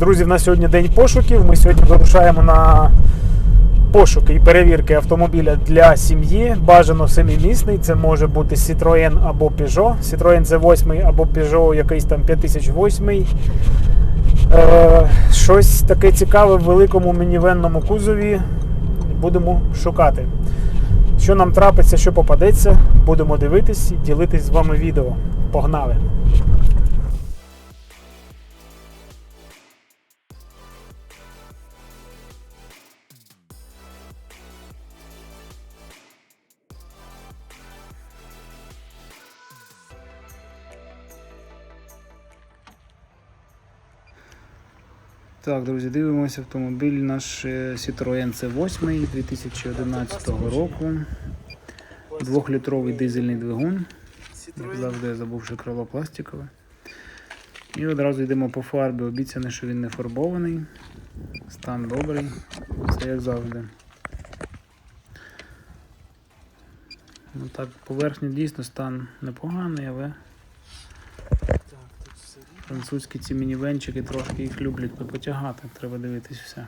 Друзі, в нас сьогодні день пошуків. Ми сьогодні вирушаємо на пошуки і перевірки автомобіля для сім'ї. Бажано семимісний. Це може бути Citroën або Peugeot. Citroën це 8 або Peugeot якийсь там 5008. Е, щось таке цікаве в великому мінівенному кузові. Будемо шукати. Що нам трапиться, що попадеться, будемо дивитись і ділитись з вами відео. Погнали! Так, друзі, дивимося автомобіль наш е, Citroën C8 2011 року. Двохлітровий дизельний двигун. Як завжди я забувши крило пластикове. І одразу йдемо по фарбі. Обіцяно, що він не фарбований. Стан добрий. Все як завжди. Ну так, поверхня дійсно стан непоганий, але французькі ці мінівенчики трошки їх люблять потягати. Треба дивитись все.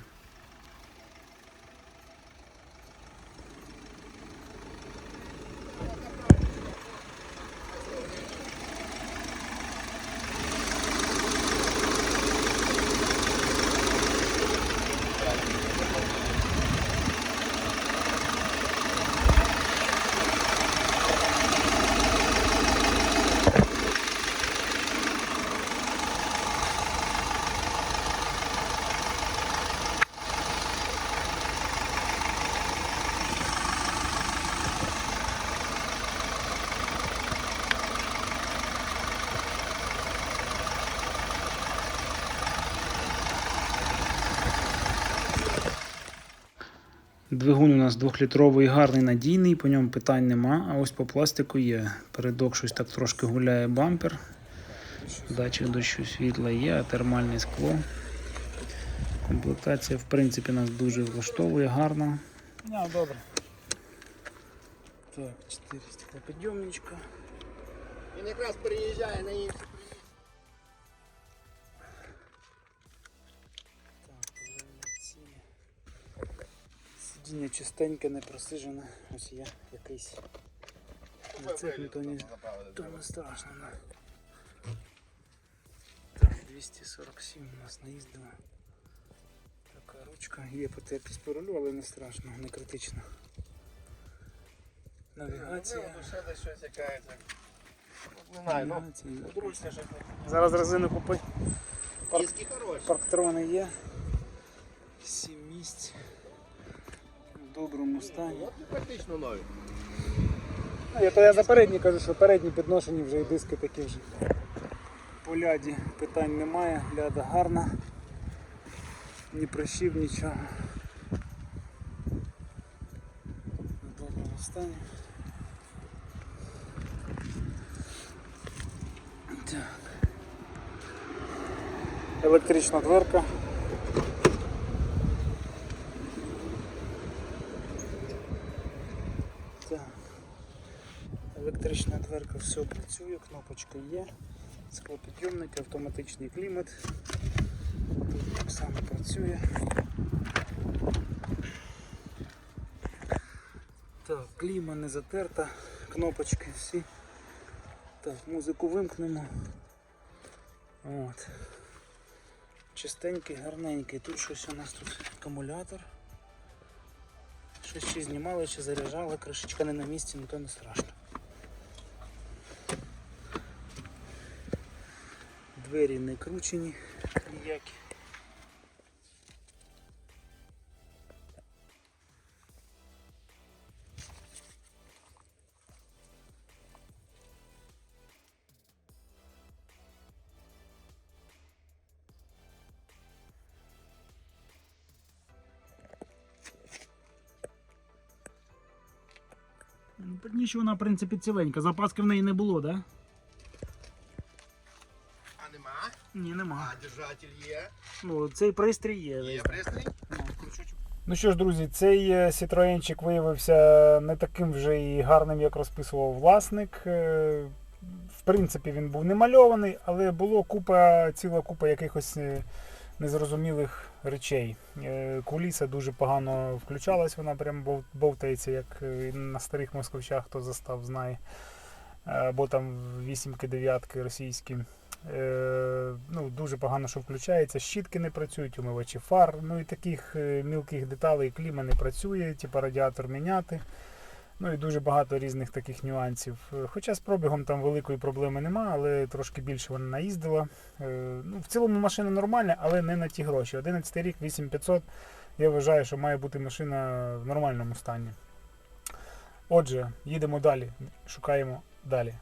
Двигун у нас двохлітровий, гарний, надійний, по ньому питань нема, а ось по пластику є. Передок щось так трошки гуляє бампер. Датчик дощу світла є, а термальне скло. Комплектація, в принципі, нас дуже влаштовує гарно. Ну, добре. Так, 4 стеклоподйомничка. Він якраз переїжджає на інші. Сидіння чистеньке, не просижене. Ось є якийсь. Це то не, то не страшно. Так, 247 у нас наїздило. Така ручка. Є потертість по рулю, але не страшно, не критично. Навігація. десь. Не знаю, ну, подручне щось. Зараз резину купи. Диски. Парктрони є. Сім місць. Доброму стані. І практично нові. Ну, я, то я за передні кажу, що передні підношені вже і диски такі вже. По ляді питань немає, ляда гарна. Ні прищів, нічого. В доброму стані. Так. Електрична дверка. Так. Електрична дверка все працює, кнопочка є, склопідйомник, автоматичний клімат. Тут так само працює. Так, кліма не затерта, кнопочки всі. Так, музику вимкнемо. От. Чистенький, гарненький. Тут щось у нас тут акумулятор. Щось ще знімали, ще заряджали, кришечка не на місці, ну то не страшно. Двері не кручені ніякі. Нічого вона, в принципі, ціленька. Запаски в неї не було, так? Да? Ні, нема. А держатель є. Ну, цей пристрій є. Є пристрій? Ну. Ну що ж, друзі, цей Citroenчик виявився не таким вже і гарним, як розписував власник. Е, В принципі, він був не мальований, але було купа, ціла купа якихось е, незрозумілих речей. Е, Куліса дуже погано включалась, вона прям бов- бовтається, як на старих москвичах, хто застав, знає. Або там вісімки, дев'ятки російські. Е, ну, дуже погано, що включається. Щітки не працюють, умивачі фар. Ну і таких е, мілких деталей кліма не працює, типу радіатор міняти. Ну і дуже багато різних таких нюансів. Е, Хоча з пробігом там великої проблеми нема, але трошки більше вона наїздила. Ну, в цілому машина нормальна, але не на ті гроші. 11 рік, 8500. Я вважаю, що має бути машина в нормальному стані. Отже, їдемо далі, шукаємо далі.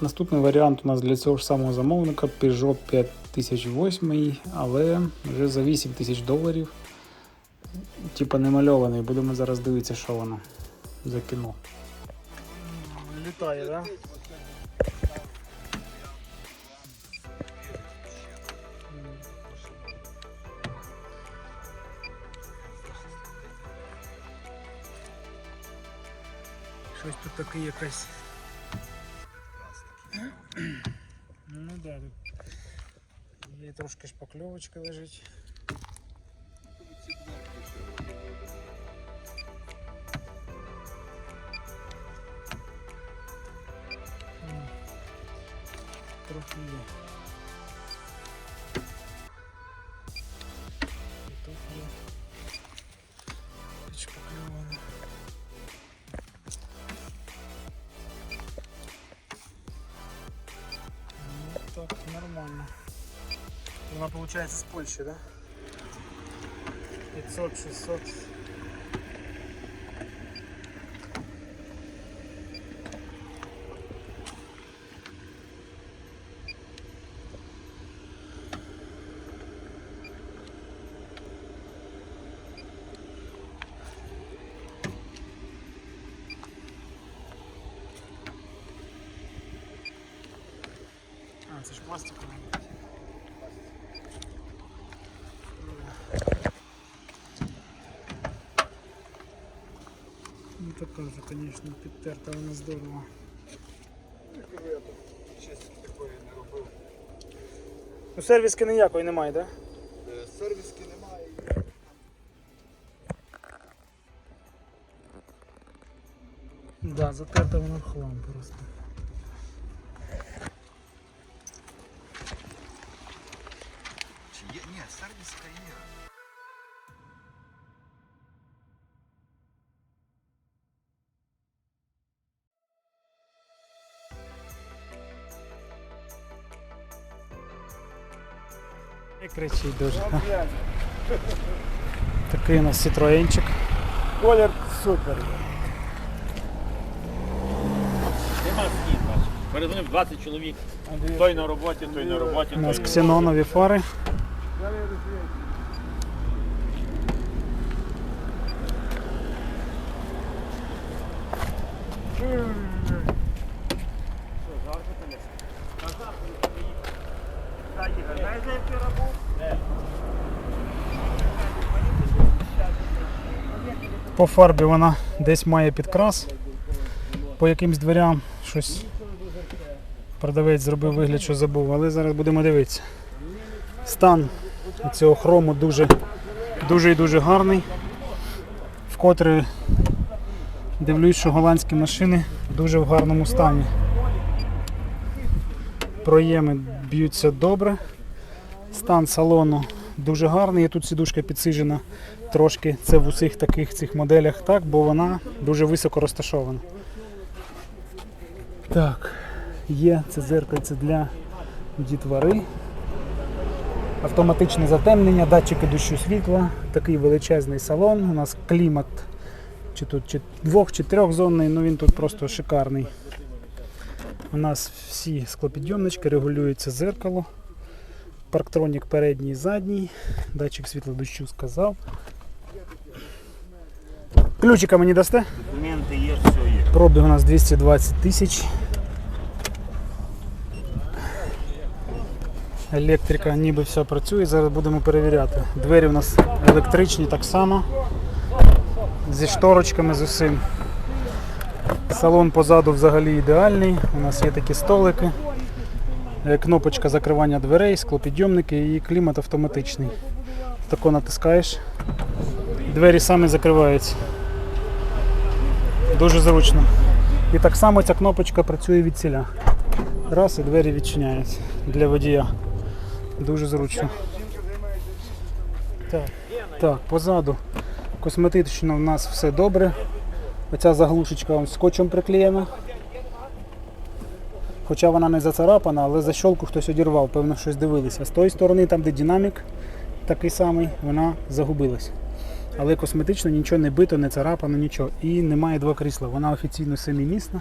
Наступний варіант у нас для цього ж самого замовника Peugeot 5008, але вже за 8 тисяч доларів. Типа немальований. Будемо зараз дивитися, що воно за кіно. Літає, так? Да? Таке якесь. Ну да, тут є трошки шпакльовочка лежить. М, Трохи є. Нормально. Она получается с Польши, да? 500, 600. А, це ж пластиковий. Ну така вже, звісно, підтерта вона здорово. Ну сервіски ніякої немає, так? Е, Сервіски немає. Да? Да, затерта вона в хлам просто. Ні, сервіска. І кричить дуже. Такий у нас Citroenчик. Колір супер. Нема бачиш. Передзвонив 20 чоловік. Той на роботі, той на роботі, У нас ксенонові фари. По фарбі вона десь має підкрас. По якимсь дверям щось продавець зробив вигляд, що забув, але зараз будемо дивитися. Стан цього хрому дуже, дуже і дуже гарний. Вкотре дивлюсь, що голландські машини дуже в гарному стані. Проєми б'ються добре. Стан салону дуже гарний. Тут сідушка підсижена трошки. Це в усіх таких цих моделях так, бо вона дуже високо розташована. Так, є це зеркальце для дітвори. Автоматичне затемнення, датчики дощу світла, такий величезний салон. У нас клімат чи тут чи двох чи трьохзонний, ну він тут просто шикарний. У нас всі склопідйомнички, регулюється зеркало. Парктронік передній і задній. Датчик світла дощу сказав. Ключика мені дасте? документи є, все є. Пробіг у нас 220 тисяч. Електрика ніби все працює, зараз будемо перевіряти. Двері у нас електричні так само. зі шторочками з усім. Салон позаду взагалі ідеальний. У нас є такі столики, е, кнопочка закривання дверей, склопідйомники і клімат автоматичний. Тако натискаєш, двері самі закриваються. Дуже зручно. І так само ця кнопочка працює від ціля. Раз і двері відчиняються для водія. Дуже зручно. Так, так позаду косметично в нас все добре. Оця заглушечка скотчем приклеєна. Хоча вона не зацарапана, але защолку хтось одірвав, певно, щось дивилися. З тої сторони, там де динамік такий самий, вона загубилась. Але косметично нічого не бито, не царапано, нічого. І немає два крісла. Вона офіційно семимісна,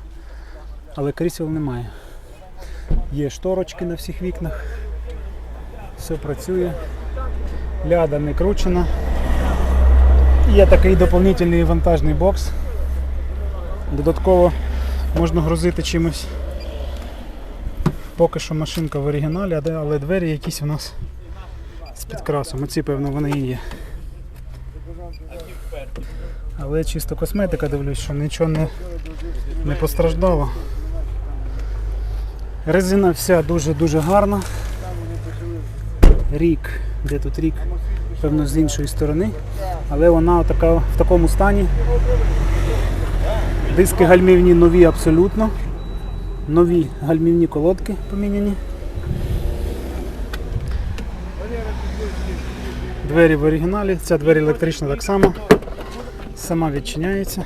але крісел немає. Є шторочки на всіх вікнах. Все працює. Ляда не кручена. Є такий доповнительний вантажний бокс. Додатково можна грузити чимось. Поки що машинка в оригіналі, але двері якісь у нас з підкрасом. Оці, певно, вони і є. Але чисто косметика дивлюсь, що нічого не, не постраждало. Резина вся дуже-дуже гарна. Рік, де тут рік? Певно з іншої сторони. Але вона така, в такому стані. Диски гальмівні нові абсолютно. Нові гальмівні колодки поміняні. Двері в оригіналі, ця двері електрична так само. Сама відчиняється.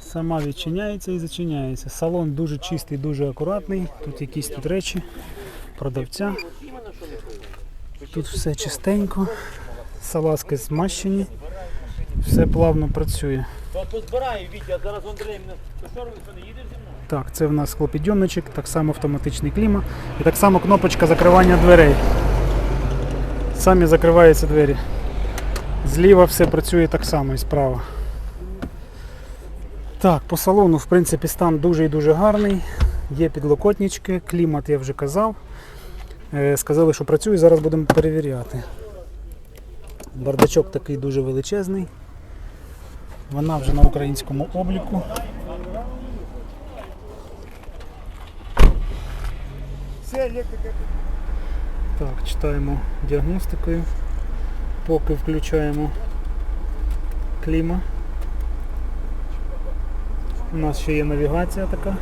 Сама відчиняється і зачиняється. Салон дуже чистий, дуже акуратний. Тут якісь тут речі продавця. Тут все чистенько. Салазки змащені. Все плавно працює. Так, це в нас склопідйомничок, так само автоматичний кліма і так само кнопочка закривання дверей. Самі закриваються двері. Зліва все працює так само і справа. Так, по салону, в принципі, стан дуже і дуже гарний. Є підлокотнички, клімат я вже казав. Е, Сказали, що працює, зараз будемо перевіряти. Бардачок такий дуже величезний. Вона вже на українському обліку. Так, читаємо діагностикою. Поки включаємо кліма. У нас ще є навігація така.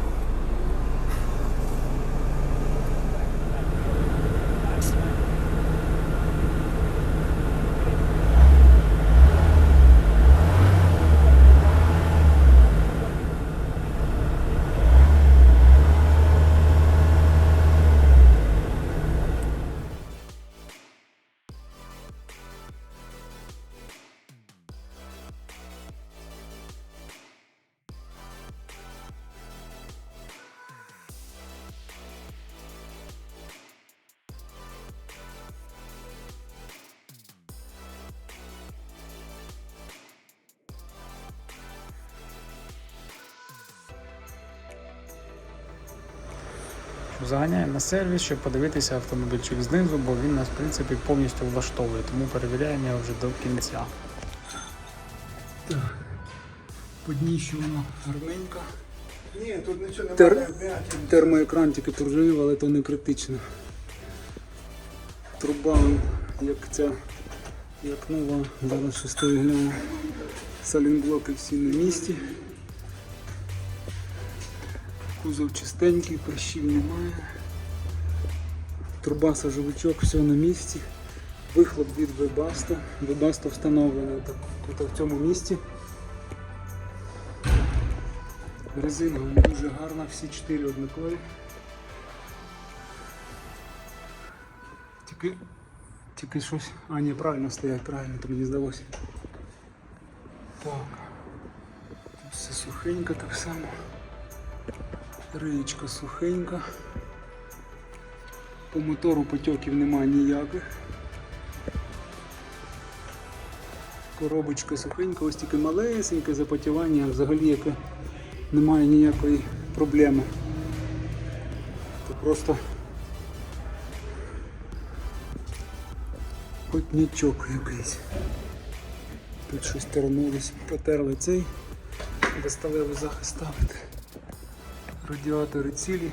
Заганяємо на сервіс, щоб подивитися автомобільчик знизу, бо він нас в принципі повністю влаштовує, тому перевіряємо його вже до кінця. Так, подніщуємо гарненько. Ні, тут нічого Тер... немає. Термоекран тільки поржавів, але то не критично. Труба, як ця, як нова, зараз шестої гляну. Салінблоки всі на місці. Кузов чистенький, прищів немає. Труба сажовичок, все на місці. Вихлоп від Webasto. Webasto встановлено тут в цьому місці. Резина дуже гарна, всі чотири однакові. Тільки, тільки щось. А, ні, правильно стоять, правильно, то мені здалося. Так. Все сухенько так само. Реєчка сухенька. По мотору потьоків немає ніяких. Коробочка сухенька, ось тільки малесеньке запотівання, взагалі яке немає ніякої проблеми. Це просто потнячок якийсь. Тут щось тернулось, потерли цей, де сталевий захист ставити. Радіатори цілі,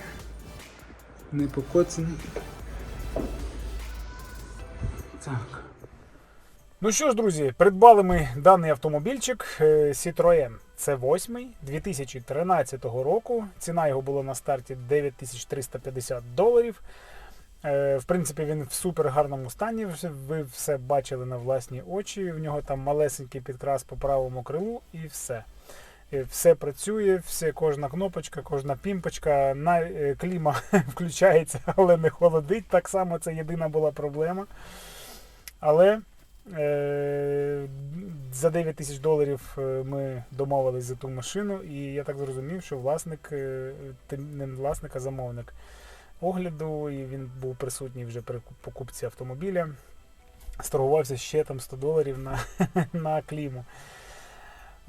не покоцані. Так. Ну що ж, друзі, придбали ми даний автомобільчик Citroën C8 2013 року. Ціна його була на старті 9350 доларів. Е, В принципі, він в супер гарному стані. Ви все бачили на власні очі. В нього там малесенький підкрас по правому крилу і все. Все працює, все, кожна кнопочка, кожна пімпочка, на, е, кліма включається, але не холодить. Так само це єдина була проблема. Але Е, За 9 тисяч доларів е, ми домовились за ту машину, і я так зрозумів, що власник, е, не власник, а замовник огляду, і він був присутній вже при покупці автомобіля. Сторгувався ще там 100 доларів на, на кліму.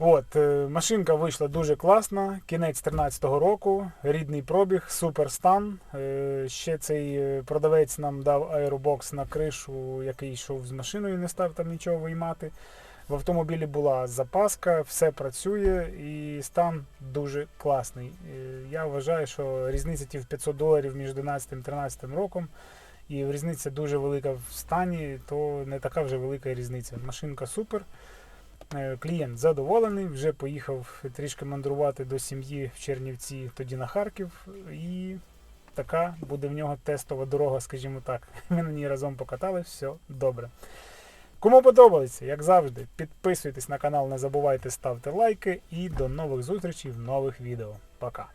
От, е, машинка вийшла дуже класна. Кінець 13-го року, рідний пробіг, супер стан. Е, Ще цей е, продавець нам дав аеробокс на кришу, який йшов з машиною, не став там нічого виймати. В автомобілі була запаска, все працює і стан дуже класний. Я вважаю, що різниця ті в 500 доларів між 11 і 13 роком. І різниця дуже велика в стані, то не така вже велика різниця. Машинка супер. Е, Клієнт задоволений, вже поїхав трішки мандрувати до сім'ї в Чернівці, тоді на Харків. І така буде в нього тестова дорога, скажімо так. Ми на ній разом покатали, все добре. Кому подобається, як завжди, підписуйтесь на канал, не забувайте ставити лайки і до нових зустрічей в нових відео. Пока!